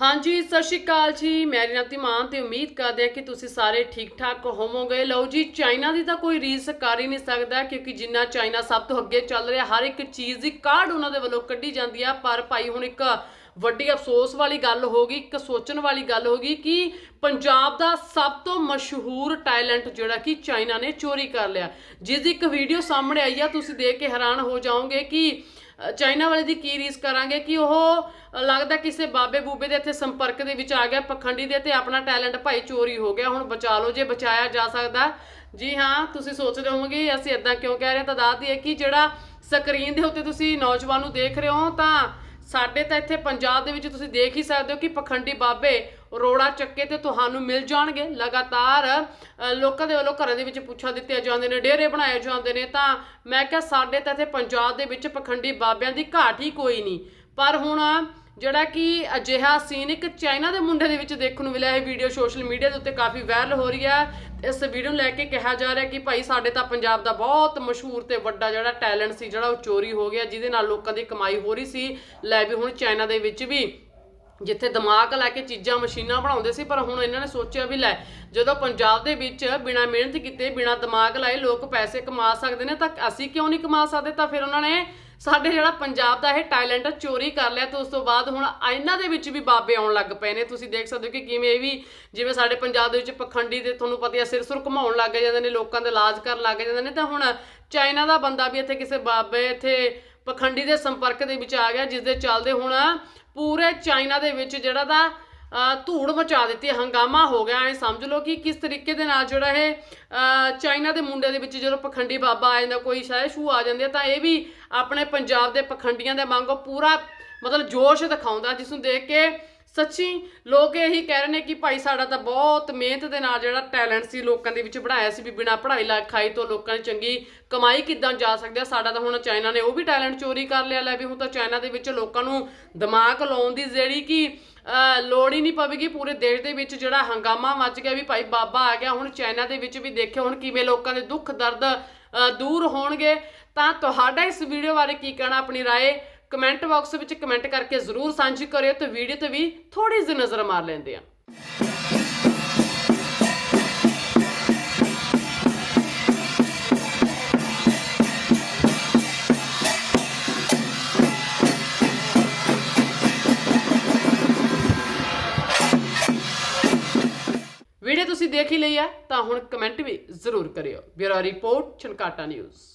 ਹਾਂਜੀ, ਸਤਿ ਸ਼੍ਰੀ ਅਕਾਲ ਜੀ। ਮੇਰੀ ਨਾਮ ਧੀਮਾਨ ਤੇ ਉਮੀਦ ਕਰਦੇ ਹਾਂ ਕਿ ਤੁਸੀਂ ਸਾਰੇ ਠੀਕ ਠਾਕ ਹੋਵੋਗੇ। ਲਓ ਜੀ, ਚਾਈਨਾ ਦੀ ਤਾਂ ਕੋਈ ਰੀਸ ਕਰ ਹੀ ਨਹੀਂ ਸਕਦਾ, ਕਿਉਂਕਿ ਜਿੰਨਾ ਚਾਈਨਾ ਸਭ ਤੋਂ ਅੱਗੇ ਚੱਲ ਰਿਹਾ, ਹਰ ਇੱਕ ਚੀਜ਼ ਦੀ ਕਾਢ ਉਹਨਾਂ ਦੇ ਵੱਲੋਂ ਕੱਢੀ ਜਾਂਦੀ ਆ। ਪਰ ਭਾਈ, ਹੁਣ ਇੱਕ ਵੱਡੀ ਅਫਸੋਸ ਵਾਲੀ ਗੱਲ ਹੋ ਗਈ, ਇੱਕ ਸੋਚਣ ਵਾਲੀ ਗੱਲ ਹੋ ਗਈ ਕਿ ਪੰਜਾਬ ਦਾ ਸਭ ਤੋਂ ਮਸ਼ਹੂਰ ਟੈਲੈਂਟ ਜਿਹੜਾ ਕਿ ਚਾਈਨਾ ਨੇ ਚੋਰੀ ਕਰ ਲਿਆ। ਜਿਸ ਦੀ ਇੱਕ ਵੀਡੀਓ ਸਾਹਮਣੇ ਆਈ ਆ, ਤੁਸੀਂ ਦੇਖ ਕੇ ਹੈਰਾਨ ਹੋ ਜਾਓਗੇ ਕਿ ਚਾਈਨਾ ਵਾਲੇ ਦੀ ਕੀ ਰੀਸ ਕਰਾਂਗੇ ਕਿ ਉਹ ਲੱਗਦਾ ਕਿਸੇ ਬਾਬੇ ਬੂਬੇ ਦੇ ਇੱਥੇ ਸੰਪਰਕ ਦੇ ਵਿੱਚ ਆ ਗਿਆ, ਪਖੰਡੀ ਦੇ ਤੇ ਆਪਣਾ ਟੈਲੈਂਟ ਭਾਈ ਚੋਰੀ ਹੋ ਗਿਆ। ਹੁਣ ਬਚਾ ਲਓ, ਜੇ ਬਚਾਇਆ ਜਾ ਸਕਦਾ। ਜੀ ਹਾਂ, ਤੁਸੀਂ ਸੋਚਦੇ ਹੋਵੋਗੇ, ਅਸੀਂ ਇਦਾਂ ਕਿਉਂ ਕਹਿ ਰਹੇ ਹਾਂ? ਤਾਂ ਦੱਸਦੀ ਹੈ ਕਿ ਜਿਹੜਾ ਸਕਰੀਨ ਦੇ ਉੱਤੇ ਤੁਸੀਂ ਨੌਜਵਾਨ ਨੂੰ ਦੇਖ ਰਹੇ ਹੋ, ਤਾਂ ਸਾਡੇ ਤਾਂ ਇੱਥੇ ਪੰਜਾਬ ਦੇ ਵਿੱਚ ਤੁਸੀਂ ਦੇਖ ਹੀ ਸਕਦੇ ਹੋ ਕਿ ਪਖੰਡੀ ਬਾਬੇ ਰੋੜਾ ਚੱਕੇ ਤੇ ਤੁਹਾਨੂੰ ਮਿਲ ਜਾਣਗੇ। ਲਗਾਤਾਰ ਲੋਕਾਂ ਦੇ ਵੱਲੋਂ ਘਰਾਂ ਦੇ ਵਿੱਚ ਪੁੱਛਾ ਦਿੱਤੇ ਜਾਂਦੇ ਨੇ, ਡੇਰੇ ਬਣਾਏ ਜਾਂਦੇ ਨੇ। ਤਾਂ ਮੈਂ ਕਿਹਾ, ਸਾਡੇ ਤਾਂ ਇੱਥੇ ਪੰਜਾਬ ਦੇ ਵਿੱਚ ਪਖੰਡੀ ਬਾਬਿਆਂ ਦੀ ਘਾਟ ਹੀ ਕੋਈ ਨਹੀਂ। ਪਰ ਹੁਣ ਜਿਹੜਾ ਕਿ ਅਜਿਹਾ ਸੀਨ ਇੱਕ ਚਾਈਨਾ ਦੇ ਮੁੰਡੇ ਦੇ ਵਿੱਚ ਦੇਖਣ ਨੂੰ ਮਿਲਿਆ। ਇਹ ਵੀਡੀਓ ਸੋਸ਼ਲ ਮੀਡੀਆ ਦੇ ਉੱਤੇ ਕਾਫੀ ਵਾਇਰਲ ਹੋ ਰਹੀ ਹੈ। ਇਸ ਵੀਡੀਓ ਨੂੰ ਲੈ ਕੇ ਕਿਹਾ ਜਾ ਰਿਹਾ ਕਿ ਭਾਈ, ਸਾਡੇ ਤਾਂ ਪੰਜਾਬ ਦਾ ਬਹੁਤ ਮਸ਼ਹੂਰ ਤੇ ਵੱਡਾ ਜਿਹੜਾ ਟੈਲੈਂਟ ਸੀ, ਜਿਹੜਾ ਉਹ ਚੋਰੀ ਹੋ ਗਿਆ, ਜਿਹਦੇ ਨਾਲ ਲੋਕਾਂ ਦੀ ਕਮਾਈ ਹੋ ਰਹੀ ਸੀ। ਲੈ ਵੀ ਹੁਣ ਚਾਈਨਾ ਦੇ ਵਿੱਚ ਵੀ। ਜਿੱਥੇ ਦਿਮਾਗ ਲਾ ਕੇ ਚੀਜ਼ਾਂ, ਮਸ਼ੀਨਾਂ ਬਣਾਉਂਦੇ ਸੀ, ਪਰ ਹੁਣ ਇਹਨਾਂ ਨੇ ਸੋਚਿਆ ਵੀ ਲੈ, ਜਦੋਂ ਪੰਜਾਬ ਦੇ ਵਿੱਚ ਬਿਨਾਂ ਮਿਹਨਤ ਕੀਤੇ, ਬਿਨਾਂ ਦਿਮਾਗ ਲਾਏ ਲੋਕ ਪੈਸੇ ਕਮਾ ਸਕਦੇ ਨੇ, ਤਾਂ ਅਸੀਂ ਕਿਉਂ ਨਹੀਂ ਕਮਾ ਸਕਦੇ? ਤਾਂ ਫਿਰ ਉਹਨਾਂ ਨੇ ਸਾਡੇ ਜਿਹੜਾ ਪੰਜਾਬ ਦਾ ਇਹ ਟੈਲੈਂਟ ਚੋਰੀ ਕਰ ਲਿਆ, ਤੇ ਉਸ ਤੋਂ ਬਾਅਦ ਹੁਣ ਇਹਨਾਂ ਦੇ ਵਿੱਚ ਵੀ ਬਾਬੇ ਆਉਣ ਲੱਗ ਪਏ ਨੇ। ਤੁਸੀਂ ਦੇਖ ਸਕਦੇ ਹੋ ਕਿ ਕਿਵੇਂ ਇਹ ਵੀ, ਜਿਵੇਂ ਸਾਡੇ ਪੰਜਾਬ ਦੇ ਵਿੱਚ ਪਖੰਡੀ ਤੇ ਤੁਹਾਨੂੰ ਪਤਾ ਹੀ ਆ, ਸਿਰ ਸੁਰ ਘੁਮਾਉਣ ਲੱਗ ਜਾਂਦੇ ਨੇ, ਲੋਕਾਂ ਦੇ ਇਲਾਜ ਕਰਨ ਲੱਗ ਜਾਂਦੇ ਨੇ, ਤਾਂ ਹੁਣ ਚਾਈਨਾ ਦਾ ਬੰਦਾ ਵੀ ਇੱਥੇ ਕਿਸੇ ਬਾਬੇ ਇੱਥੇ ਪਖੰਡੀ ਦੇ ਸੰਪਰਕ ਦੇ ਵਿੱਚ ਆ ਗਿਆ ਜਿਸ ਦੇ ਚੱਲਦੇ ਹੁਣ ਪੂਰੇ ਚਾਈਨਾ ਦੇ ਵਿੱਚ ਜਿਹੜਾ ਦਾ ਧੂੜ ਮਚਾ ਦਿੱਤੀ ਹੰਗਾਮਾ ਹੋ ਗਿਆ। ਐ ਸਮਝ ਲਓ ਕਿ ਕਿਸ ਤਰੀਕੇ ਦੇ ਨਾਲ ਜਿਹੜਾ ਇਹ ਚਾਈਨਾ ਦੇ ਮੁੰਡੇ ਦੇ ਵਿੱਚ ਜਦੋਂ ਪਖੰਡੀ ਬਾਬਾ ਆ ਜਾਂਦਾ, ਕੋਈ ਸ਼ਾਇ ਸ਼ੂ ਆ ਜਾਂਦੇ ਆ, ਤਾਂ ਇਹ ਵੀ ਆਪਣੇ ਪੰਜਾਬ ਦੇ ਪਖੰਡੀਆਂ ਦੇ ਵਾਂਗੂ ਪੂਰਾ ਮਤਲਬ ਜੋਸ਼ ਦਿਖਾਉਂਦਾ, ਜਿਸ ਨੂੰ ਦੇਖ ਕੇ ਸੱਚੀ ਲੋਕ ਇਹੀ ਕਹਿ ਰਹੇ ਨੇ ਕਿ ਭਾਈ ਸਾਡਾ ਤਾਂ ਬਹੁਤ ਮਿਹਨਤ ਦੇ ਨਾਲ ਜਿਹੜਾ ਟੈਲੈਂਟ ਸੀ ਲੋਕਾਂ ਦੇ ਵਿੱਚ ਬਣਾਇਆ ਸੀ ਵੀ ਬਿਨਾਂ ਪੜ੍ਹਾਈ ਲਿਖਾਈ ਤੋਂ ਲੋਕਾਂ ਨੇ ਚੰਗੀ ਕਮਾਈ ਕਿੱਦਾਂ ਜਾ ਸਕਦੇ ਆ ਸਾਡਾ ਤਾਂ ਹੁਣ ਚਾਈਨਾ ਨੇ ਉਹ ਵੀ ਟੈਲੈਂਟ ਚੋਰੀ ਕਰ ਲਿਆ ਲੈ ਵੀ ਹੁਣ ਤਾਂ ਚਾਈਨਾ ਦੇ ਵਿੱਚ ਲੋਕਾਂ ਨੂੰ ਦਿਮਾਗ ਲਾਉਣ ਦੀ ਜਿਹੜੀ ਕਿ ਅਹ, ਲੋੜ ਹੀ ਨਹੀਂ ਪਵੇਗੀ ਪੂਰੇ ਦੇਸ਼ ਦੇ ਵਿੱਚ ਜਿਹੜਾ ਹੰਗਾਮਾ ਮਚ ਗਿਆ ਵੀ ਭਾਈ ਬਾਬਾ ਆ ਗਿਆ ਹੁਣ ਚਾਈਨਾ ਦੇ ਵਿੱਚ ਵੀ ਦੇਖਿਓ ਹੁਣ ਕਿਵੇਂ ਲੋਕਾਂ ਦੇ ਦੁੱਖ ਦਰਦ ਅਹ, ਦੂਰ ਹੋਣਗੇ ਤਾਂ ਤੁਹਾਡਾ ਇਸ ਵੀਡੀਓ ਬਾਰੇ ਕੀ ਕਹਿਣਾ ਆਪਣੀ رائے ਕਮੈਂਟ ਬਾਕਸ ਵਿੱਚ ਕਮੈਂਟ ਕਰਕੇ ਜ਼ਰੂਰ ਸਾਂਝੀ ਕਰਿਓ ਤੇ ਵੀਡੀਓ ਤੇ ਵੀ ਥੋੜੀ ਜਿਹੀ ਨਜ਼ਰ ਮਾਰ ਲੈਂਦੇ ਆ ਵੀਡੀਓ ਤੁਸੀਂ ਦੇਖ ਹੀ ਲਈ ਹੈ ਤਾਂ ਹੁਣ ਕਮੈਂਟ ਵੀ ਜ਼ਰੂਰ ਕਰਿਓ। Bureau report Chhankata news.